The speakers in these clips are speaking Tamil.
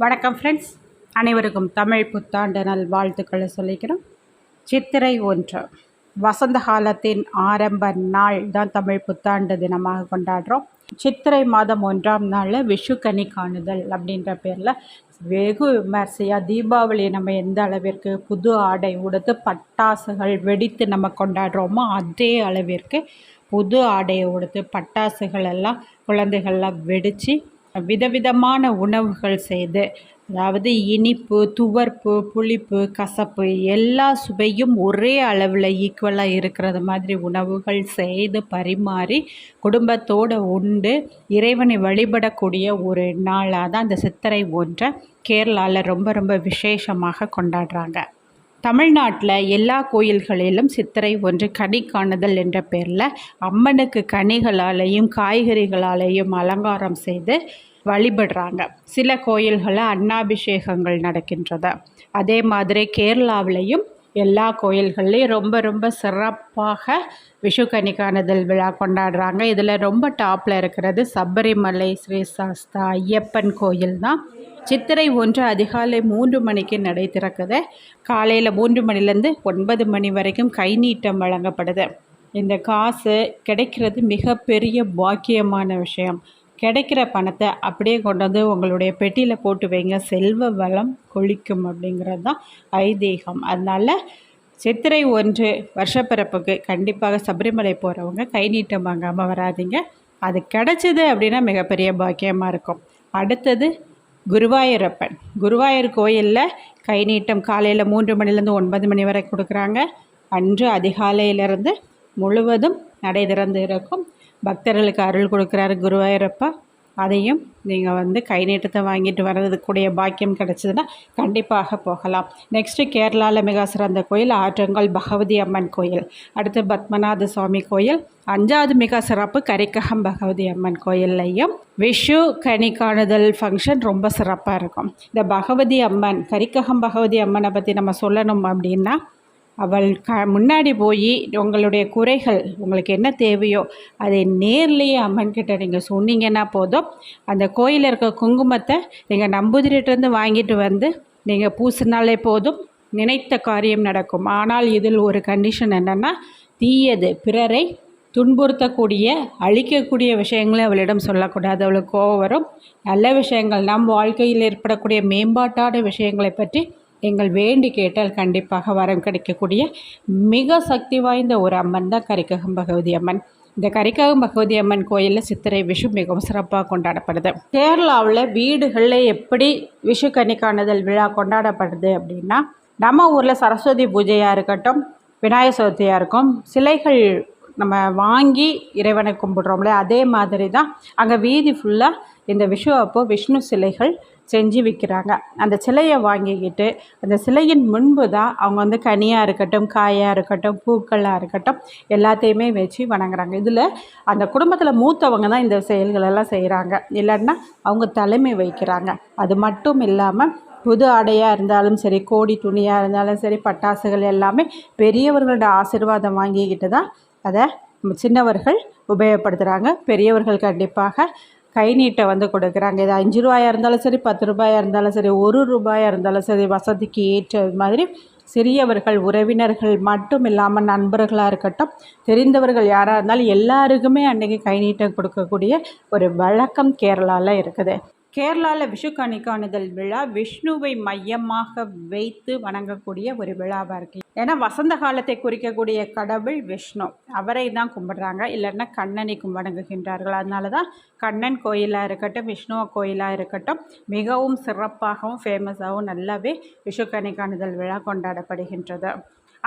வணக்கம் ஃப்ரெண்ட்ஸ் அனைவருக்கும் தமிழ் புத்தாண்டு நல் வாழ்த்துக்களை சொல்லிக்கிறோம். சித்திரை ஒன்று. வசந்த காலத்தின் ஆரம்ப நாள் தான் தமிழ் புத்தாண்டு தினமாக கொண்டாடுறோம். சித்திரை மாதம் ஒன்றாம் நாளில் விஷு கனி காணுதல் அப்படின்ற பேரில் வெகு விமர்சையாக தீபாவளி நம்ம எந்த அளவிற்கு புது ஆடை உடுத்து பட்டாசுகள் வெடித்து நம்ம கொண்டாடுறோமோ அதே அளவிற்கு புது ஆடையை உடுத்து பட்டாசுகள் எல்லாம் குழந்தைகள்லாம் வெடித்து விதவிதமான உணவுகள் செய்து அதாவது இனிப்பு துவர்ப்பு புளிப்பு கசப்பு எல்லா சுவையும் ஒரே அளவில் ஈக்குவலாக இருக்கிறது மாதிரி உணவுகள் செய்து பரிமாறி குடும்பத்தோடு உண்டு. இறைவனை வழிபடக்கூடிய ஒரு நாளாக தான் அந்த சித்திரை ஒன்றை கேரளாவில் ரொம்ப ரொம்ப விசேஷமாக கொண்டாடுறாங்க. தமிழ்நாட்டில் எல்லா கோயில்களிலும் சித்திரை ஒன்று கனி காணுதல் என்ற பேரில் அம்மனுக்கு கனிகளாலேயும் காய்கறிகளாலேயும் அலங்காரம் செய்து வழிபடுறாங்க. சில கோயில்களில் அன்னாபிஷேகங்கள் நடக்கின்றது. அதே மாதிரி கேரளாவிலையும் எல்லா கோயில்கள்லேயும் ரொம்ப ரொம்ப சிறப்பாக விஷுக்கணிக்கானதல் விழா கொண்டாடுறாங்க. இதில் ரொம்ப டாப்பில் இருக்கிறது சபரிமலை ஸ்ரீ சாஸ்தா ஐயப்பன் கோயில் தான். சித்திரை ஒன்று அதிகாலை மூன்று மணிக்கு நடை திறக்குது. காலையில் மூன்று மணிலேருந்து ஒன்பது மணி வரைக்கும் கை நீட்டம் வழங்கப்படுது. இந்த காசு கிடைக்கிறது மிகப்பெரிய பாக்கியமான விஷயம். கிடைக்கிற பணத்தை அப்படியே கொண்டு வந்து உங்களுடைய பெட்டியில் போட்டு வைங்க. செல்வ வளம் கொழிக்கும் அப்படிங்கிறது தான் ஐதீகம். அதனால் சித்திரை ஒன்று வருஷப்பிறப்புக்கு கண்டிப்பாக சபரிமலை போகிறவங்க கை நீட்டம் வாங்காமல் வராதிங்க. அது கிடச்சிது அப்படின்னா மிகப்பெரிய பாக்கியமாக இருக்கும். அடுத்தது குருவாயூரப்பன். குருவாயூர் கோயிலில் கை நீட்டம் காலையில் மூன்று மணிலேருந்து ஒன்பது மணி வரை கொடுக்குறாங்க. அன்று அதிகாலையிலிருந்து முழுவதும் நடை திறந்து இருக்கும். பக்தர்களுக்கு அருள் கொடுக்குறாரு குருவாயூரப்பா. அதையும் நீங்கள் வந்து கை நீட்டத்தை வாங்கிட்டு வர்றதுக்குடைய பாக்கியம் கிடச்சிதுன்னா கண்டிப்பாக போகலாம். நெக்ஸ்ட்டு கேரளாவில் மிக சிறந்த கோயில் ஆற்றங்கல் பகவதி அம்மன் கோயில். அடுத்து பத்மநாத சுவாமி கோயில். அஞ்சாவது மிக சிறப்பு கரிக்ககம் பகவதி அம்மன் கோயில்லையும் விஷு கனி காணுதல் ஃபங்க்ஷன் ரொம்ப சிறப்பாக இருக்கும். இந்த பகவதி அம்மன் கரிக்ககம் பகவதி அம்மனை பற்றி நம்ம சொல்லணும் அப்படின்னா அவள் க முன்னாடி போய் உங்களுடைய குறைகள் உங்களுக்கு என்ன தேவையோ அதை நேர்லேயே அம்மன்கிட்ட நீங்கள் சொன்னீங்கன்னா போதும். அந்த கோயிலில் இருக்க குங்குமத்தை நீங்கள் நம்புதிரிட்டேருந்து வாங்கிட்டு வந்து நீங்கள் பூசினாலே போதும். நினைத்த காரியம் நடக்கும். ஆனால் இதில் ஒரு கண்டிஷன் என்னென்னா தீயது பிறரை துன்புறுத்தக்கூடிய அழிக்கக்கூடிய விஷயங்களை அவளிடம் சொல்லக்கூடாது. அவளுக்கு கோவம் வரும். நல்ல விஷயங்கள். நம் வாழ்க்கையில் ஏற்படக்கூடிய மேம்பாட்டான விஷயங்களை பற்றி எங்கள் வேண்டி கேட்டால் கண்டிப்பாக வரம் கிடைக்கக்கூடிய மிக சக்தி வாய்ந்த ஒரு அம்மன் தான் கரிக்ககம் பகவதி அம்மன். இந்த கரிக்ககம் பகவதி அம்மன் கோயிலில் சித்திரை விஷு மிகவும் சிறப்பாக கொண்டாடப்படுது. கேரளாவில் வீடுகளில் எப்படி விஷு கன்னிக்காணுதல் விழா கொண்டாடப்படுது அப்படின்னா நம்ம ஊரில் சரஸ்வதி பூஜையாக இருக்கட்டும் விநாயகர் சதுர்த்தியாக இருக்கும் சிலைகள் நம்ம வாங்கி இறைவனை கும்பிடுறோம்ல அதே மாதிரி தான் அங்கே வீதி ஃபுல்லாக இந்த விஷு அப்போ விஷ்ணு சிலைகள் செஞ்சு விற்கிறாங்க அந்த சிலையை வாங்கிக்கிட்டு அந்த சிலையின் முன்பு தான் அவங்க வந்து கனியாக இருக்கட்டும் காயாக இருக்கட்டும் பூக்களாக இருக்கட்டும் எல்லாத்தையுமே வச்சு வணங்குறாங்க. இதில் அந்த குடும்பத்தில் மூத்தவங்க தான் இந்த செயல்களெல்லாம் செய்கிறாங்க. இல்லைன்னா அவங்க தலைமை வைக்கிறாங்க அது மட்டும் இல்லாமல் புது ஆடையாக இருந்தாலும் சரி கோடி துணியாக இருந்தாலும் சரி பட்டாசுகள் எல்லாமே பெரியவர்களோட ஆசிர்வாதம் வாங்கிக்கிட்டு தான் அதை சின்னவர்கள் உபயோகப்படுத்துகிறாங்க. பெரியவர்கள் கண்டிப்பாக கை நீட்டை வந்து கொடுக்குறாங்க. இது அஞ்சு ரூபாயாக இருந்தாலும் சரி பத்து ரூபாயாக இருந்தாலும் சரி ஒரு ரூபாயாக இருந்தாலும் சரி வசதிக்கு ஏற்ற மாதிரி சிறியவர்கள் உறவினர்கள் மட்டும் இல்லாமல் நண்பர்களாக இருக்கட்டும் தெரிந்தவர்கள் யாராக இருந்தாலும் எல்லாருக்குமே அன்றைக்கி கை நீட்டம் கொடுக்கக்கூடிய ஒரு வழக்கம் கேரளாவில் இருக்குது. கேரளாவில் விஷு கணிக்காணுதல் விழா விஷ்ணுவை மையமாக வைத்து வணங்கக்கூடிய ஒரு விழாவாக இருக்குது ஏன்னா வசந்த காலத்தை குறிக்கக்கூடிய கடவுள் விஷ்ணு. அவரை தான் கும்பிடுறாங்க. இல்லைன்னா கண்ணனை கும்பிடுங்குகின்றார்கள் அதனால தான் கண்ணன் கோயிலாக இருக்கட்டும் விஷ்ணுவ கோயிலாக இருக்கட்டும் மிகவும் சிறப்பாகவும் ஃபேமஸாகவும் நல்லாவே விஷுக்கணி காணுதல் விழா கொண்டாடப்படுகின்றது.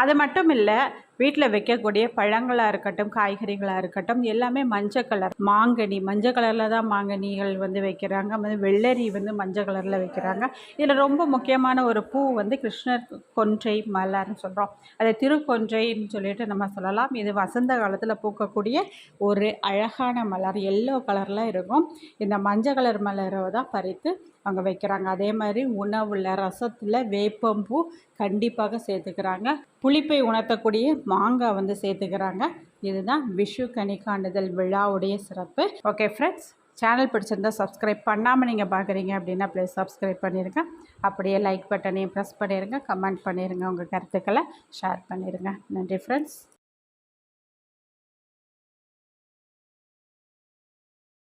அது மட்டும் இல்லை வீட்டில் வைக்கக்கூடிய பழங்களாக இருக்கட்டும் காய்கறிகளாக இருக்கட்டும் எல்லாமே மஞ்சள் கலர் மாங்கனி. மஞ்சள் கலரில் தான் மாங்கனிகள் வந்து வைக்கிறாங்க. வந்து வெள்ளரி வந்து மஞ்சள் கலரில் வைக்கிறாங்க. இதில் ரொம்ப முக்கியமான ஒரு பூ வந்து கிருஷ்ணர் கொன்றை மலர்னு சொல்கிறோம் அதை திருக்கொன்றைன்னு சொல்லிட்டு நம்ம சொல்லலாம். இது வசந்த காலத்தில் பூக்கக்கூடிய ஒரு அழகான மலர். எல்லோ கலரில் இருக்கும். இந்த மஞ்சள் கலர் மலரை தான் பறித்து அங்கே வைக்கிறாங்க. அதே மாதிரி உணவில் ரசத்தில் வேப்பம்பூ கண்டிப்பாக சேர்த்துக்கிறாங்க. புளிப்பை உணர்த்தக்கூடிய மாங்காய் வந்து சேர்த்துக்கிறாங்க. இதுதான் விஷு கணிகாண்டுதல் விழாவுடைய சிறப்பு. ஓகே ஃப்ரெண்ட்ஸ் சேனல் பிடிச்சிருந்தால் சப்ஸ்கிரைப் பண்ணாமல் நீங்கள் பார்க்குறீங்க அப்படின்னா ப்ளீஸ் சப்ஸ்கிரைப் பண்ணிடுங்க அப்படியே லைக் பட்டனையும் ப்ரெஸ் பண்ணிடுங்க கமெண்ட் பண்ணிடுங்க உங்கள் கருத்துக்களை ஷேர் பண்ணிடுங்க நன்றி ஃப்ரெண்ட்ஸ்